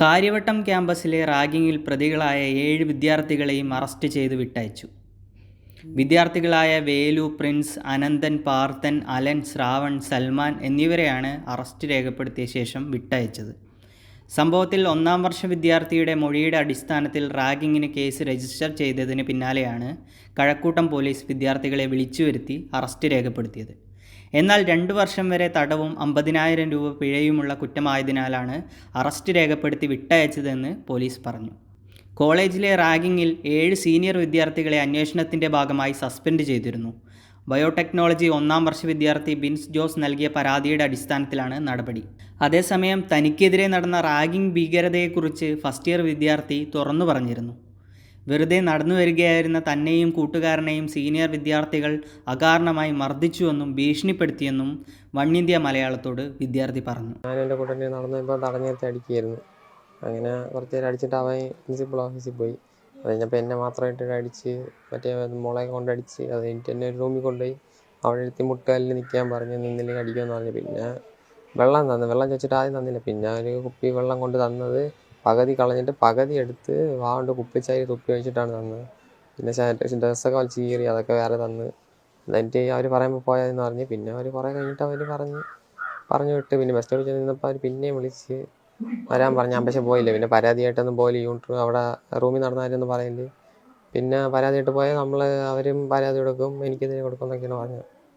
കാര്യവട്ടം ക്യാമ്പസിലെ റാഗിങ്ങിൽ പ്രതികളായ ഏഴ് വിദ്യാർത്ഥികളെയും അറസ്റ്റ് ചെയ്ത് വിട്ടയച്ചു. വിദ്യാർത്ഥികളായ വേലു പ്രിൻസ് അനന്തൻ പാർത്തൻ അലൻ ശ്രാവൺ സൽമാൻ എന്നിവരെയാണ് അറസ്റ്റ് രേഖപ്പെടുത്തിയ ശേഷം വിട്ടയച്ചത്. സംഭവത്തിൽ ഒന്നാം വർഷ വിദ്യാർത്ഥിയുടെ മൊഴിയുടെ അടിസ്ഥാനത്തിൽ റാഗിങ്ങിന് കേസ് രജിസ്റ്റർ ചെയ്തതിന് പിന്നാലെയാണ് കഴക്കൂട്ടം പോലീസ് വിദ്യാർത്ഥികളെ വിളിച്ചു വരുത്തി അറസ്റ്റ് രേഖപ്പെടുത്തിയത്. എന്നാൽ രണ്ട് വർഷം വരെ തടവും അമ്പതിനായിരം രൂപ പിഴയുമുള്ള കുറ്റമായതിനാലാണ് അറസ്റ്റ് രേഖപ്പെടുത്തി വിട്ടയച്ചതെന്ന് പോലീസ് പറഞ്ഞു. കോളേജിലെ റാഗിങ്ങിൽ ഏഴ് സീനിയർ വിദ്യാർത്ഥികളെ അന്വേഷണത്തിന്റെ ഭാഗമായി സസ്പെൻഡ് ചെയ്തിരുന്നു. ബയോടെക്നോളജി ഒന്നാം വർഷ വിദ്യാർത്ഥി ബിൻസ് ജോസ് നൽകിയ പരാതിയുടെ അടിസ്ഥാനത്തിലാണ് നടപടി. അതേസമയം തനിക്കെതിരെ നടന്ന റാഗിംഗ് ഭീകരതയെക്കുറിച്ച് ഫസ്റ്റ് ഇയർ വിദ്യാർത്ഥി തുറന്നു പറഞ്ഞിരുന്നു. വെറുതെ നടന്നു വരികയായിരുന്ന തന്നെയും കൂട്ടുകാരനെയും സീനിയർ വിദ്യാർത്ഥികൾ അകാരണമായി മർദ്ദിച്ചുവെന്നും ഭീഷണിപ്പെടുത്തിയെന്നും വൺ ഇന്ത്യ മലയാളത്തോട് വിദ്യാർത്ഥി പറഞ്ഞു. ഞാൻ എന്റെ കൂടെ തന്നെ നടന്നു ഇപ്പോൾ തടഞ്ഞു അടിക്കുകയായിരുന്നു അങ്ങനെ കുറച്ച് നേരം അടിച്ചിട്ട് അവൻ പ്രിൻസിപ്പൾ ഓഫീസിൽ പോയി. അത് കഴിഞ്ഞപ്പോൾ എന്നെ മാത്രമായിട്ട് അടിച്ച് മറ്റേ മുളെ കൊണ്ടടിച്ച് അത് കഴിഞ്ഞിട്ട് എന്നെ ഒരു റൂമിൽ കൊണ്ടുപോയി. അവിടെ എത്തി മുട്ടുകാലിൽ നിൽക്കാൻ പറഞ്ഞു നിന്നില്ലെങ്കിൽ അടിക്കുമെന്ന് പറഞ്ഞു. പിന്നെ വെള്ളം തന്നു. വെള്ളം ചോദിച്ചിട്ട് ആദ്യം തന്നില്ല. പിന്നെ ഒരു കുപ്പി വെള്ളം കൊണ്ട് തന്നത് പകുതി കളഞ്ഞിട്ട് പകുതി എടുത്ത് വാ കൊണ്ട് കുപ്പിച്ചായി തുപ്പി വെച്ചിട്ടാണ് തന്നത്. പിന്നെ സാനിറ്റൈസർ ഡ്രസ്സൊക്കെ വലിച്ച് കീറി അതൊക്കെ വേറെ തന്ന്. എന്നിട്ട് അവർ പറയുമ്പോൾ പോയതെന്ന് പറഞ്ഞ്. പിന്നെ അവർ കുറേ കഴിഞ്ഞിട്ട് അവർ പറഞ്ഞ് പറഞ്ഞു വിട്ട്. പിന്നെ ബസ് സ്റ്റോപ്പിൽ ചെന്ന് നിന്നപ്പോൾ അവർ പിന്നെയും വിളിച്ച് വരാൻ പറഞ്ഞു. ഞാൻ പക്ഷെ പോയില്ല. പിന്നെ പരാതിയായിട്ടൊന്നും പോയില്ല. യൂണിറ്റ് അവിടെ റൂമിൽ നടന്ന കാര്യമൊന്നും പറയില്ല. പിന്നെ പരാതിയായിട്ട് പോയാൽ നമ്മൾ അവരും പരാതി കൊടുക്കും എനിക്കെതിരെ കൊടുക്കും എന്നൊക്കെയാണ് പറഞ്ഞത്.